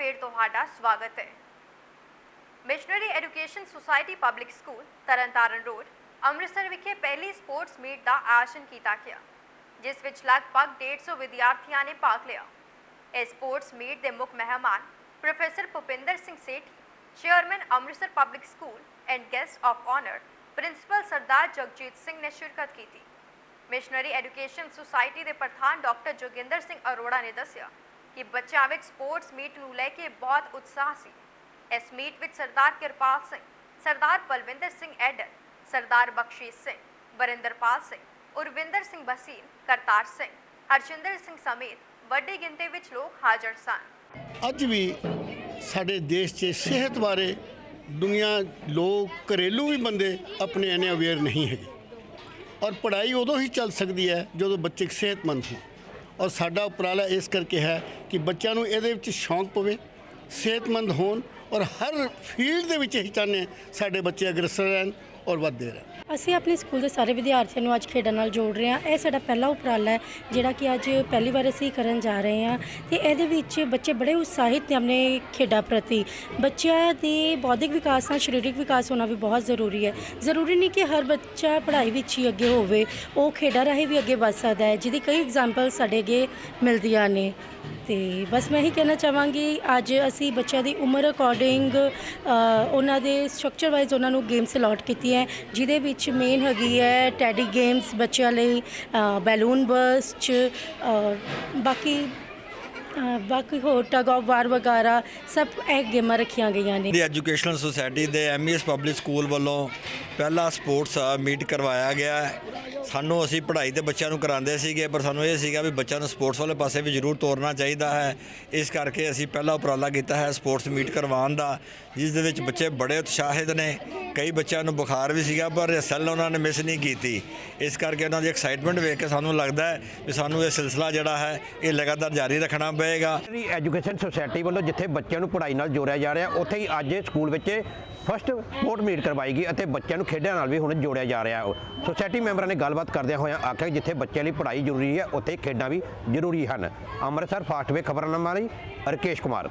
ਫੇਰ ਤੁਹਾਡਾ ਸਵਾਗਤ ਹੈ। Missionary education society public school Tarn Taran road, Amritsar ਵਿਖੇ ਪਹਿਲੀ ਸਪੋਰਟਸ ਮੀਟ ਦਾ ਆਯੋਜਨ ਕੀਤਾ ਗਿਆ, ਜਿਸ ਵਿੱਚ ਲਗਭਗ 150 ਵਿਦਿਆਰਥੀਆਂ ਨੇ ਭਾਗ ਲਿਆ। ਇਸ ਸਪੋਰਟਸ ਮੀਟ ਦੇ ਮੁੱਖ ਮਹਿਮਾਨ professor Bhupinder Singh Sethi, chairman Amritsar public school and guest of honour principal Sardar Jagjit Singh ਨੇ ਸ਼ਿਰਕਤ ਕੀਤੀ। ਮਿਸ਼ਨਰੀ ਐਜੂਕੇਸ਼ਨ ਸੁਸਾਇਟੀ ਦੇ ਪ੍ਰਧਾਨ ਡਾਕਟਰ ਜੋਗਿੰਦਰ ਸਿੰਘ ਅਰੋੜਾ ਨੇ ਦੱਸਿਆ ਕਿ ਬੱਚਿਆਂ ਵਿੱਚ ਸਪੋਰਟਸ ਮੀਟ ਨੂੰ ਲੈ ਕੇ ਬਹੁਤ ਉਤਸ਼ਾਹ ਸੀ। ਇਸ ਮੀਟ ਵਿੱਚ ਸਰਦਾਰ ਕਿਰਪਾਲ ਸਿੰਘ, ਸਰਦਾਰ ਬਲਵਿੰਦਰ ਸਿੰਘ ਐਡਰ ਸਰਦਾਰ ਬਖਸ਼ੀਸ਼ ਸਿੰਘ, ਵਰਿੰਦਰਪਾਲ ਸਿੰਘ, ਉਰਵਿੰਦਰ ਸਿੰਘ ਬਸੀਨ, ਕਰਤਾਰ ਸਿੰਘ ਹਰਸ਼ਿੰਦਰ ਸਿੰਘ ਸਮੇਤ ਵੱਡੀ ਗਿਣਤੀ ਵਿੱਚ ਲੋਕ ਹਾਜ਼ਰ ਸਨ। ਅੱਜ ਵੀ ਸਾਡੇ ਦੇਸ਼ 'ਚ ਸਿਹਤ ਬਾਰੇ ਦੁਨੀਆ ਲੋਕ ਘਰੇਲੂ ਵੀ ਬੰਦੇ ਆਪਣੇ ਐਨੇ ਅਵੇਅਰ ਨਹੀਂ ਹੈਗੇ। ਔਰ ਪੜ੍ਹਾਈ ਉਦੋਂ ਹੀ ਚੱਲ ਸਕਦੀ ਹੈ ਜਦੋਂ ਬੱਚੇ ਸਿਹਤਮੰਦ ਹੋਣ। ਔਰ ਸਾਡਾ ਉਪਰਾਲਾ ਇਸ ਕਰਕੇ ਹੈ ਕਿ ਬੱਚਿਆਂ ਨੂੰ ਇਹਦੇ ਵਿੱਚ ਸ਼ੌਂਕ ਪਵੇ, ਸਿਹਤਮੰਦ ਹੋਣ ਔਰ ਹਰ ਫੀਲਡ ਦੇ ਵਿੱਚ ਅਸੀਂ ਚਾਹੁੰਦੇ ਸਾਡੇ ਬੱਚੇ ਅਗਰਸਰ ਰਹਿਣ। ਔਰ ਵੱਧਦੇ ਰਹਿਣ ਅਸੀਂ ਆਪਣੇ ਸਕੂਲ ਦੇ ਸਾਰੇ ਵਿਦਿਆਰਥੀਆਂ ਨੂੰ ਅੱਜ ਖੇਡਾਂ ਨਾਲ ਜੋੜ ਰਹੇ ਹਾਂ। ਇਹ ਸਾਡਾ ਪਹਿਲਾ ਉਪਰਾਲਾ ਹੈ, ਜਿਹੜਾ ਕਿ ਅੱਜ ਪਹਿਲੀ ਵਾਰ ਅਸੀਂ ਕਰਨ ਜਾ ਰਹੇ ਹਾਂ ਤੇ ਇਹਦੇ ਵਿੱਚ ਬੱਚੇ ਬੜੇ ਉਤਸ਼ਾਹਿਤ ਨੇ ਆਪਣੇ ਖੇਡਾਂ ਪ੍ਰਤੀ। ਬੱਚਿਆਂ ਦੇ ਬੌਧਿਕ ਵਿਕਾਸ ਨਾਲ ਸਰੀਰਕ ਵਿਕਾਸ ਹੋਣਾ ਵੀ ਬਹੁਤ ਜ਼ਰੂਰੀ ਹੈ। ਜ਼ਰੂਰੀ ਨਹੀਂ ਕਿ ਹਰ ਬੱਚਾ ਪੜ੍ਹਾਈ ਵਿੱਚ ਹੀ ਅੱਗੇ ਹੋਵੇ, ਉਹ ਖੇਡਾਂ ਰਾਹੀਂ ਵੀ ਅੱਗੇ ਵੱਧ ਸਕਦਾ ਹੈ, ਜਿਹਦੀ ਕਈ ਐਗਜ਼ਾਮਪਲ ਸਾਡੇ ਅੱਗੇ ਮਿਲਦੀਆਂ ਨੇ। ਤੇ ਬਸ ਮੈਂ ਇਹੀ ਕਹਿਣਾ ਚਾਹਾਂਗੀ, ਅੱਜ ਅਸੀਂ ਬੱਚਿਆਂ ਦੀ ਉਮਰ ਅਕੋਰਡਿੰਗ ਉਹਨਾਂ ਦੇ ਸਟਰਕਚਰ ਵਾਈਜ਼ ਉਹਨਾਂ ਨੂੰ ਗੇਮਸ ਅਲਾਟ ਕੀਤੀ ਹੈ, ਜਿਹਦੇ ਵਿੱਚ ਮੇਨ ਹੈਗੀ ਹੈ ਟੈਡੀ ਗੇਮਸ ਬੱਚਿਆਂ ਲਈ ਬੈਲੂਨ ਬਰਸਟ ਬਾਕੀ ਬਾਕੀ ਹੋਰ ਟਗ ਆਫ ਵਾਰ ਵਗੈਰਾ, ਸਭ ਇਹ ਗੇਮਾਂ ਰੱਖੀਆਂ ਗਈਆਂ ਨੇ। ਦੀ ਐਜੂਕੇਸ਼ਨਲ ਸੁਸਾਇਟੀ ਦੇ ਐਮਈਐਸ ਪਬਲਿਕ ਸਕੂਲ ਵੱਲੋਂ ਪਹਿਲਾ ਸਪੋਰਟਸ ਮੀਟ ਕਰਵਾਇਆ ਗਿਆ। ਸਾਨੂੰ ਅਸੀਂ ਪੜ੍ਹਾਈ ਤੇ ਬੱਚਿਆਂ ਨੂੰ ਕਰਾਉਂਦੇ ਸੀਗੇ, ਪਰ ਸਾਨੂੰ ਇਹ ਸੀਗਾ ਵੀ ਬੱਚਿਆਂ ਨੂੰ ਸਪੋਰਟਸ ਵਾਲੇ ਪਾਸੇ ਵੀ ਜ਼ਰੂਰ ਤੋਰਨਾ ਚਾਹੀਦਾ ਹੈ। ਇਸ ਕਰਕੇ ਅਸੀਂ ਪਹਿਲਾ ਉਪਰਾਲਾ ਕੀਤਾ ਹੈ ਸਪੋਰਟਸ ਮੀਟ ਕਰਵਾਉਣ ਦਾ, ਜਿਸ ਦੇ ਵਿੱਚ ਬੱਚੇ ਬੜੇ ਉਤਸ਼ਾਹਿਤ ਨੇ। ਕਈ ਬੱਚਿਆਂ ਨੂੰ ਬੁਖਾਰ ਵੀ ਸੀਗਾ, ਪਰ ਰਿਹਰਸਲ ਉਹਨਾਂ ਨੇ ਮਿਸ ਨਹੀਂ ਕੀਤੀ। ਇਸ ਕਰਕੇ ਉਹਨਾਂ ਦੀ ਐਕਸਾਈਟਮੈਂਟ ਵੇਖ ਕੇ ਸਾਨੂੰ ਲੱਗਦਾ ਹੈ ਵੀ ਸਾਨੂੰ ਇਹ ਸਿਲਸਿਲਾ ਜਿਹੜਾ ਹੈ, ਇਹ ਲਗਾਤਾਰ ਜਾਰੀ ਰੱਖਣਾ ਪਏਗਾ। ਦੀ ਐਜੂਕੇਸ਼ਨ ਸੁਸਾਇਟੀ ਵੱਲੋਂ ਜਿੱਥੇ ਬੱਚਿਆਂ ਨੂੰ ਪੜ੍ਹਾਈ ਨਾਲ ਜੋੜਿਆ ਜਾ ਰਿਹਾ, ਉੱਥੇ ਹੀ ਅੱਜ ਸਕੂਲ ਵਿੱਚ ਫਸਟ ਸਪੋਰਟ ਮੀਟ ਕਰਵਾਈ ਗਈ ਅਤੇ ਬੱਚਿਆਂ ਨੂੰ ਖੇਡਾਂ ਨਾਲ ਵੀ ਹੁਣ ਜੋੜਿਆ ਜਾ ਰਿਹਾ। ਹੈ ਸੁਸਾਇਟੀ ਮੈਂਬਰਾਂ ਨੇ ਗੱਲਬਾਤ ਕਰਦਿਆਂ ਹੋਇਆਂ ਆਖਿਆ ਜਿੱਥੇ ਬੱਚਿਆਂ ਲਈ ਪੜ੍ਹਾਈ ਜ਼ਰੂਰੀ ਹੈ, ਉੱਥੇ ਖੇਡਾਂ ਵੀ ਜ਼ਰੂਰੀ ਹਨ। ਅੰਮ੍ਰਿਤਸਰ ਫਾਸਟਵੇ ਖਬਰਨਾਮਾ ਲਈ ਰਕੇਸ਼ ਕੁਮਾਰ।